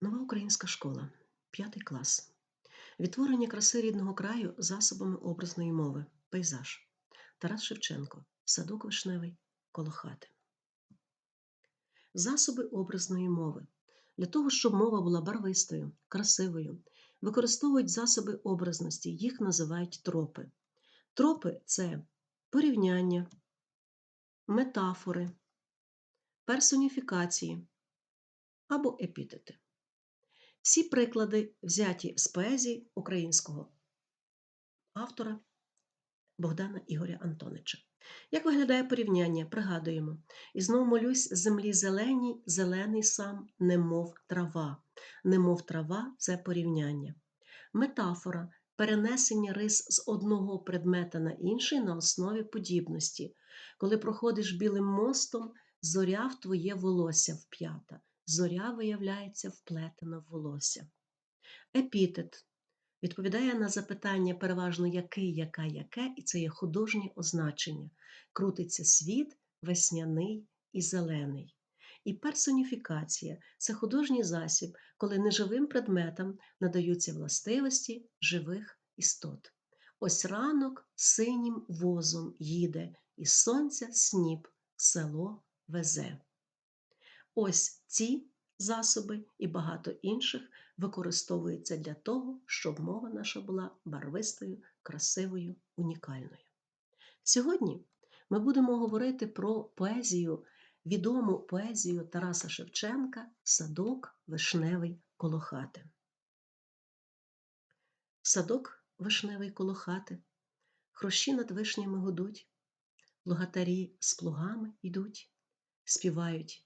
Нова українська школа, п'ятий клас. Відтворення краси рідного краю засобами образної мови. Пейзаж. Тарас Шевченко. Садок вишневий коло хати. Засоби образної мови. Для того, щоб мова була барвистою, красивою, використовують засоби образності, їх називають тропи. Тропи це порівняння, метафори, персоніфікації або епітети. Всі приклади взяті з поезії українського автора Богдана Ігоря Антонича. Як виглядає порівняння? Пригадуємо. І знову молюсь землі зеленій, зелений сам, немов трава. Немов трава це порівняння. Метафора перенесення рис з одного предмета на інший на основі подібності. Коли проходиш білим мостом, зоря в твоє волосся вп'ята зоря виявляється вплетена в волосся. Епітет відповідає на запитання переважно який, яка, яке, і це є художнє означення. Крутиться світ, весняний і зелений. І персоніфікація це художній засіб, коли неживим предметам надаються властивості живих істот. Ось ранок синім возом їде, і сонця сніп село везе. Ось ці засоби і багато інших використовуються для того, щоб мова наша була барвистою, красивою, унікальною. Сьогодні ми будемо говорити про поезію, відому поезію Тараса Шевченка Садок вишневий коло хати. Садок вишневий коло хати, хрощі над вишнями гудуть, плугатарі з плугами йдуть, співають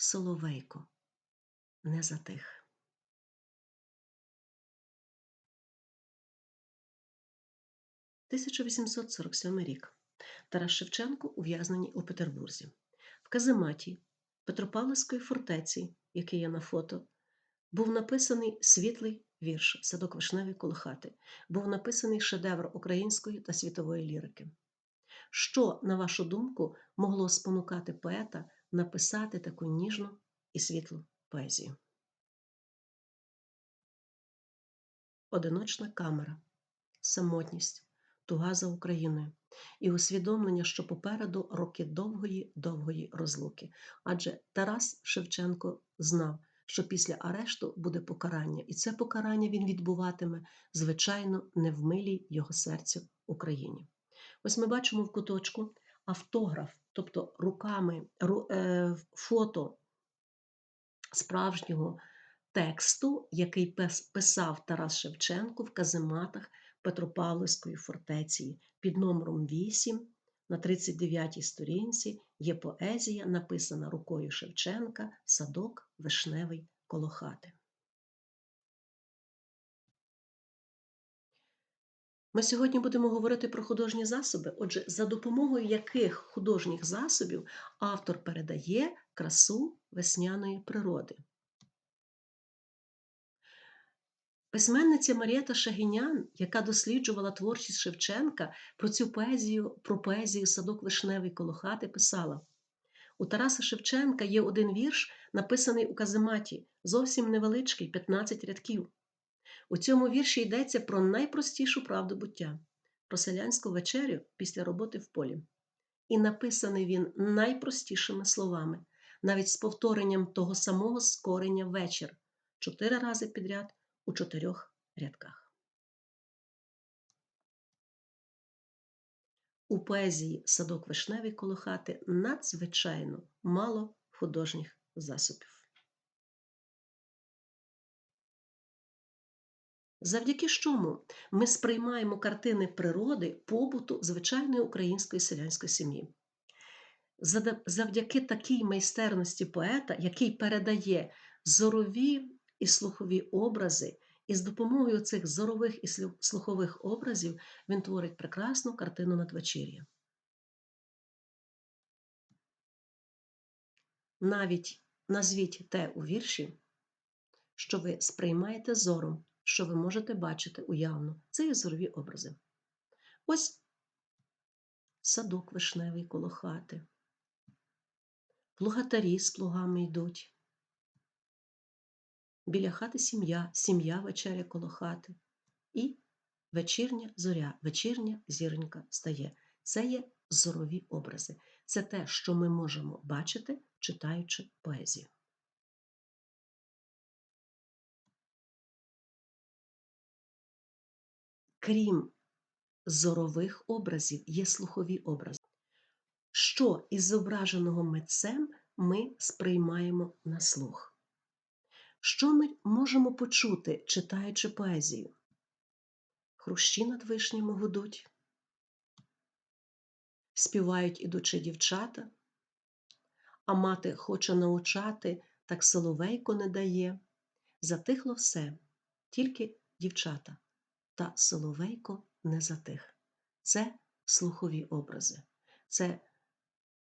Соловейко не затих. «1847 рік. Тарас Шевченко ув'язнений у Петербурзі. В казематі Петропавловської фортеці, який є на фото, був написаний світлий вірш Садок вишневий коло хати, був написаний шедевр української та світової лірики. Що, на вашу думку, могло спонукати поета написати таку ніжну і світлу поезію. Одиночна камера, самотність, туга за Україною і усвідомлення, що попереду роки довгої, довгої розлуки. Адже Тарас Шевченко знав, що після арешту буде покарання, і це покарання він відбуватиме, звичайно, не в милій його серцю Україні. Ось ми бачимо в куточку автограф тобто руками е, фото справжнього тексту, який писав Тарас Шевченко в казематах Петропавловської фортеці під номером 8 на 39-й сторінці є поезія, написана рукою Шевченка Садок вишневий коло хати. Ми сьогодні будемо говорити про художні засоби. Отже, за допомогою яких художніх засобів автор передає красу весняної природи. Письменниця Марієта Шагінян, яка досліджувала творчість Шевченка про цю поезію, про поезію Садок Вишневий коло хати, писала: у Тараса Шевченка є один вірш, написаний у казематі, зовсім невеличкий, 15 рядків. У цьому вірші йдеться про найпростішу правду буття, про селянську вечерю після роботи в полі. І написаний він найпростішими словами, навіть з повторенням того самого скорення вечір, чотири рази підряд у чотирьох рядках. У поезії Садок вишневий коло хати надзвичайно мало художніх засобів. Завдяки чому ми сприймаємо картини природи побуту звичайної української селянської сім'ї. Завдяки такій майстерності поета, який передає зорові і слухові образи, і з допомогою цих зорових і слухових образів він творить прекрасну картину надвечір'я. Навіть назвіть те у вірші, що ви сприймаєте зором, що ви можете бачити уявно. Це є зорові образи. Ось садок вишневий коло хати. Плугатарі з плугами йдуть. Біля хати сім'я, сім'я вечеря коло хати. І вечірня зоря, вечірня зіронька стає. Це є зорові образи. Це те, що ми можемо бачити, читаючи поезію. Крім зорових образів, є слухові образи. Що із зображеного митцем ми сприймаємо на слух? Що ми можемо почути, читаючи поезію? Хрущі над вишнями гудуть, співають ідучи дівчата, а мати хоче научати, так соловейко не дає. Затихло все, тільки дівчата, та соловейко не затих. Це слухові образи, це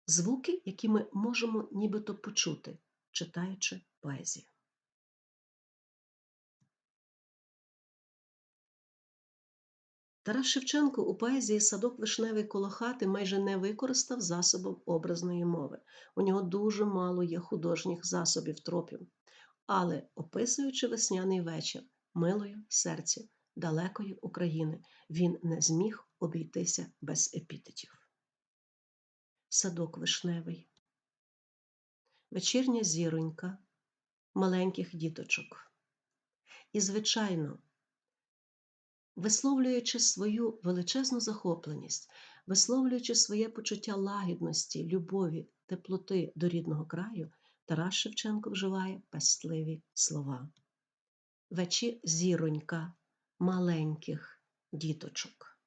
звуки, які ми можемо нібито почути, читаючи поезію. Тарас Шевченко у поезії Садок вишневий коло хати майже не використав засобів образної мови. У нього дуже мало є художніх засобів тропів. Але, описуючи весняний вечір милою серці далекої України, він не зміг обійтися без епітетів. Садок вишневий, вечірня зіронька маленьких діточок. І, звичайно, висловлюючи свою величезну захопленість, висловлюючи своє почуття лагідності, любові, теплоти до рідного краю, Тарас Шевченко вживає пестливі слова. Вечі зіронька маленьких діточок.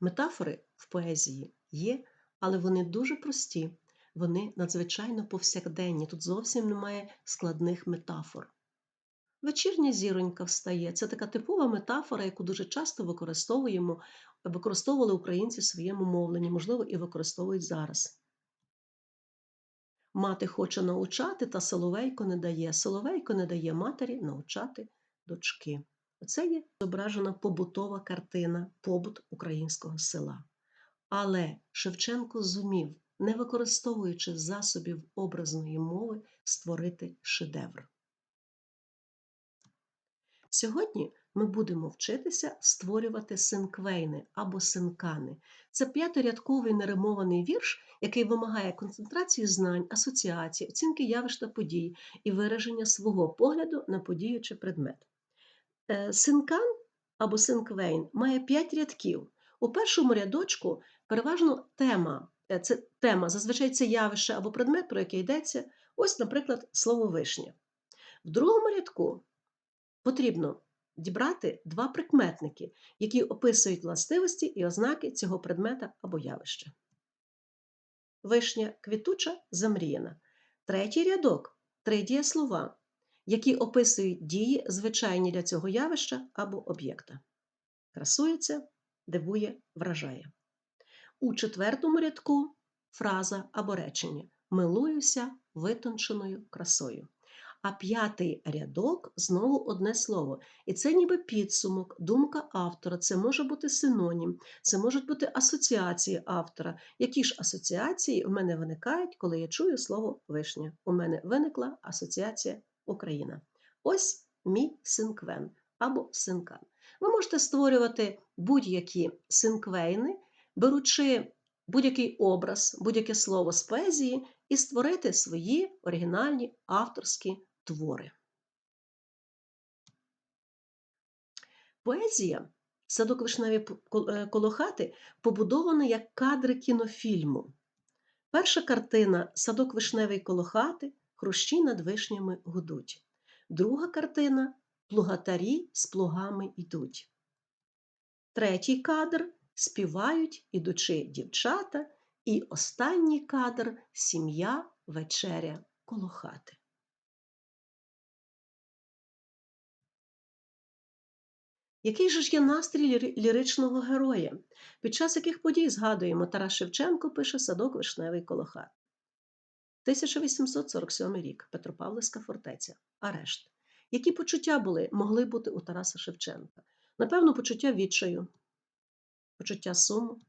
Метафори в поезії є, але вони дуже прості, вони надзвичайно повсякденні. Тут зовсім немає складних метафор. Вечірня зіронька встає. Це така типова метафора, яку дуже часто використовуємо, використовували українці в своєму мовленні, можливо, і використовують зараз. Мати хоче научати, та соловейко не дає. Соловейко не дає матері научати дочки. Оце є зображена побутова картина, побут українського села. Але Шевченко зумів, не використовуючи засобів образної мови, створити шедевр. Сьогодні ми будемо вчитися створювати синквейни або синкани. Це п'ятирядковий неримований вірш, який вимагає концентрації знань, асоціацій, оцінки явищ та подій і вираження свого погляду на подію чи предмет. Е, Синкан або синквейн має п'ять рядків. У першому рядочку переважно тема. Е, Це тема, зазвичай це явище або предмет, про яке йдеться. Ось, наприклад, слово вишня. В другому рядку потрібно дібрати два прикметники, які описують властивості і ознаки цього предмета або явища. Вишня квітуча замріяна. Третій рядок три дієслова, які описують дії, звичайні для цього явища або об'єкта. Красується, дивує, вражає. У четвертому рядку фраза або речення Милуюся витонченою красою. А п'ятий рядок знову одне слово. І це ніби підсумок, думка автора. Це може бути синонім, це можуть бути асоціації автора. Які ж асоціації в мене виникають, коли я чую слово вишня? У мене виникла асоціація Україна. Ось мій синквен або синкан. Ви можете створювати будь-які синквейни, беручи будь-який образ, будь-яке слово з поезії і створити свої оригінальні авторські твори. Поезія Садок вишневі коло хати побудована як кадри кінофільму. Перша картина Садок вишневий коло хати, хрущі над вишнями гудуть. Друга картина Плугатарі з плугами йдуть. Третій кадр співають ідучи дівчата, І останній кадр сім'я вечеря коло хати. Який же ж є настрій ліри- ліричного героя? Під час яких подій згадуємо, Тарас Шевченко пише садок вишневий коло хати. 1847 рік. Петропавлівська фортеця. Арешт. Які почуття були, могли бути у Тараса Шевченка? Напевно, почуття відчаю, почуття суму,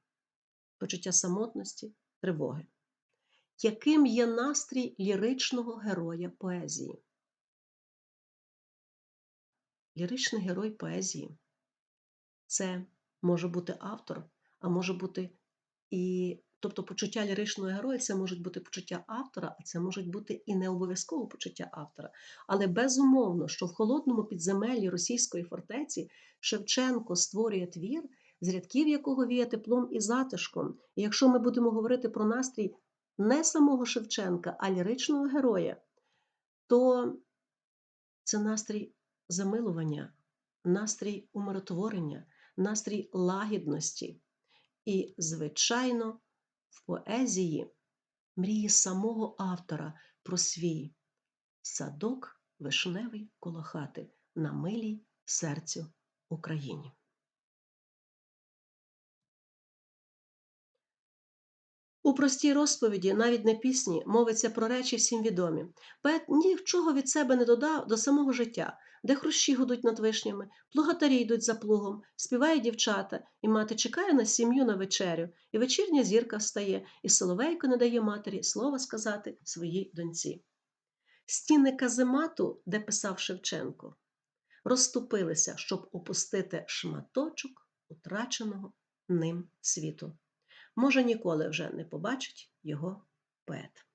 почуття самотності, тривоги. Яким є настрій ліричного героя поезії? Ліричний герой поезії це може бути автор, а може бути і. Тобто почуття ліричного героя це можуть бути почуття автора, а це можуть бути і не обов'язково почуття автора. Але безумовно, що в холодному підземеллі російської фортеці Шевченко створює твір, з рядків якого віє теплом і затишком. І якщо ми будемо говорити про настрій не самого Шевченка, а ліричного героя, то це настрій замилування, настрій умиротворення, настрій лагідності. І, звичайно, в поезії мрії самого автора про свій садок вишневий коло хати на милій серцю Україні. У простій розповіді, навіть не пісні, мовиться про речі всім відомі. Поет нічого від себе не додав до самого життя, де хрущі гудуть над вишнями, плугатарі йдуть за плугом, співають дівчата, і мати чекає на сім'ю на вечерю, і вечірня зірка встає, і соловейко не дає матері слова сказати своїй доньці. Стіни каземату, де писав Шевченко, розступилися, щоб опустити шматочок утраченого ним світу може ніколи вже не побачить його поет.